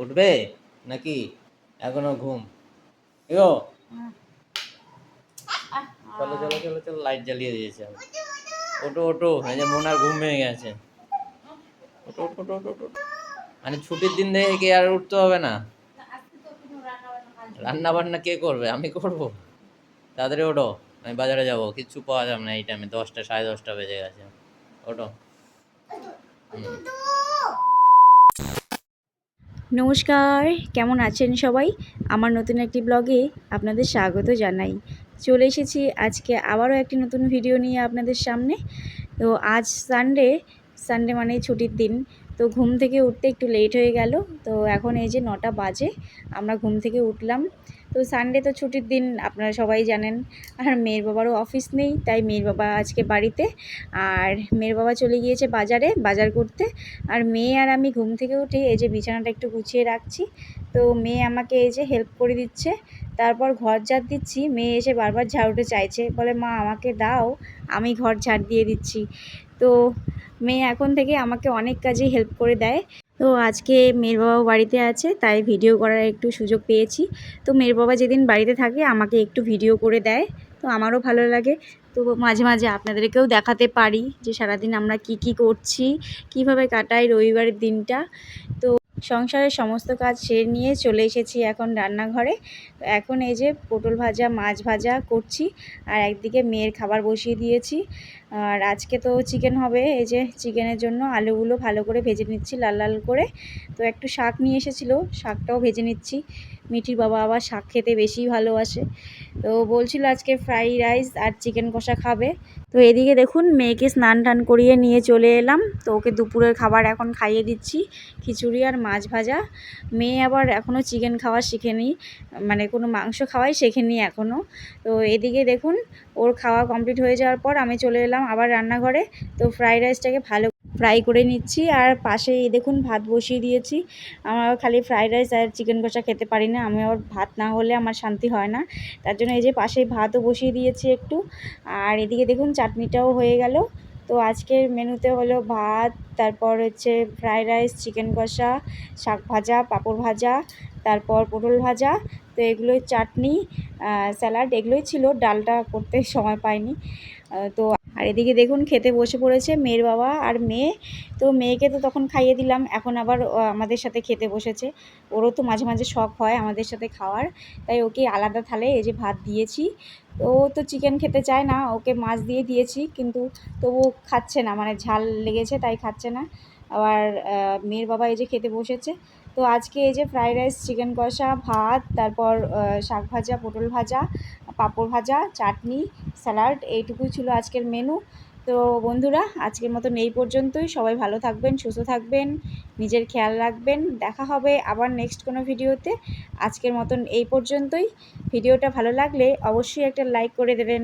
উঠবে নাকি এখনও ঘুম? এগো। চলো চলো চলো চলো লাইট জ্বালিয়ে দিয়েছে। ওটো ওটো এই যে মোনার ঘুম ভেঙে গেছে। ওটো ওটো ওটো ওটো, ওটো মানে ছুটির দিন থেকে আর উঠতে হবে না। রান্না বান্না কে করবে? আমি করব? তাড়াতাড়ি ওঠো আমি বাজারে যাব। কিচ্ছু পাওয়া যাবে না এই টাইমে দশটা সাড়ে দশটা বেজে গেছে। ওঠো। হুম। নমস্কার, কেমন আছেন সবাই? আমার নতুন একটি ব্লগে আপনাদের স্বাগত জানাই। চলে এসেছি আজকে আবারও একটি নতুন ভিডিও নিয়ে আপনাদের সামনে। তো আজ সানডে সানডে মানে ছুটির দিন। তো ঘুম থেকে উঠতে একটু লেট হয়ে গেল। তো এখন এই যে নটা বাজে, আমরা ঘুম থেকে উঠলাম। তো সানডে তো ছুটির দিন, আপনারা সবাই জানেন। আর মেয়ের বাবারও অফিস নেই, তাই মেয়ের বাবা আজকে বাড়িতে। আর মেয়ের বাবা চলে গিয়েছে বাজারে, বাজার করতে। আর মেয়ে আর আমি ঘুম থেকে উঠে এই যে বিছানাটা একটু গুছিয়ে রাখছি। তো মেয়ে আমাকে এই যে হেল্প করে দিচ্ছে। তারপর ঘর ঝাড় দিচ্ছি। মেয়ে এসে বারবার ঝাড়ুতে চাইছে। বলে, মা, আমাকে দাও। আমি ঘর ঝাড় দিয়ে দিচ্ছি। তো মেয়ে এখন থেকে আমাকে অনেক কাজে হেল্প করে দেয়। তো আজকে মেয়ের বাবা বাড়িতে আছে, তাই ভিডিও করার একটু সুযোগ পেয়েছি। তো মেয়ের বাবা যেদিন বাড়িতে থাকে, আমাকে একটু ভিডিও করে দেয়। তো আমারও ভালো লাগে। তো মাঝে মাঝে আপনাদেরকেও দেখাতে পারি যে সারাদিন আমরা কি কি করছি, কীভাবে কাটাই রবিবারের দিনটা। তো সংসারের সমস্ত কাজ সেরে নিয়ে চলে এসেছি এখন রান্নাঘরে। এখন এই যে পটল ভাজা, মাছ ভাজা করছি আর একদিকে মেয়ের খাবার বসিয়ে দিয়েছি। আর আজকে তো চিকেন হবে, এই যে চিকেনের জন্য আলুগুলো ভালো করে ভেজে নিচ্ছি লাল লাল করে। তো একটু শাক নিয়ে এসেছিল, শাকটাও ভেজে নিচ্ছি। মিঠির বাবা আবার শাক খেতে বেশি ভালোবাসে। তো বলছিল আজকে ফ্রাই রাইস আর চিকেন কষা খাবে। তো এদিকে দেখুন মেয়েকে স্নান টান করিয়ে নিয়ে চলে এলাম। তো ওকে দুপুরের খাবার এখন খাইয়ে দিচ্ছি, খিচুড়ি আর মাছ ভাজা। মেয়ে আবার এখনও চিকেন খাওয়া শিখেনি মানে কোনো মাংস খাওয়াই শেখেনি এখনও তো এদিকে দেখুন ওর খাওয়া কমপ্লিট হয়ে যাওয়ার পর আমি চলে এলাম আবার রান্নাঘরে। তো ফ্রাইড রাইসটাকে ভালো ফ্রাই করে নিচ্ছি। আর পাশে এই দেখুন ভাত বসিয়ে দিয়েছি। আমার খালি ফ্রাইড রাইস আর চিকেন কষা খেতে পারি না। আমি আবার ভাত না হলে আমার শান্তি হয় না। তার জন্য এই যে পাশে ভাতও বসিয়ে দিয়েছি একটু। আর এদিকে দেখুন চাটনিটাও হয়ে গেল। তো আজকের মেনুতে হলো ভাত, তারপর হচ্ছে ফ্রাইড রাইস চিকেন কষা, শাক ভাজা, পাঁপড় ভাজা, তারপর পটল ভাজা। তো এগুলোই চাটনি স্যালাড এগুলোই ছিল। ডালটা করতে সময় পাইনি। তো আর এদিকে দেখুন খেতে বসে পড়েছে মেয়ের বাবা আর মেয়ে। তো মেয়েকে তো তখন খাইয়ে দিলাম, এখন আবার আমাদের সাথে খেতে বসেছে। ওরও তো মাঝে মাঝে শখ হয় আমাদের সাথে খাওয়ার, তাই ওকে আলাদা থালে এই যে ভাত দিয়েছি। ও তো চিকেন খেতে চায় না, ওকে মাছ দিয়ে দিয়েছি, কিন্তু তবু খাচ্ছে না মানে ঝাল লেগেছে তাই খাচ্ছে না। আবার মেয়ের বাবা এই যে খেতে বসেছে। তো আজকে এই যে ফ্রাইড রাইস, চিকেন কষা, ভাত, তারপর শাক ভাজা, পটল ভাজা পাঁপড় ভাজা, চাটনি, স্যালাড, এইটুকুই ছিল আজকের মেনু তো বন্ধুরা, আজকের মতন এই পর্যন্তই। সবাই ভালো থাকবেন, সুস্থ থাকবেন, নিজের খেয়াল রাখবেন। দেখা হবে আবার নেক্সট কোনো ভিডিওতে। আজকের মতন এই পর্যন্তই। ভিডিওটা ভালো লাগলে অবশ্যই একটা লাইক করে দেবেন।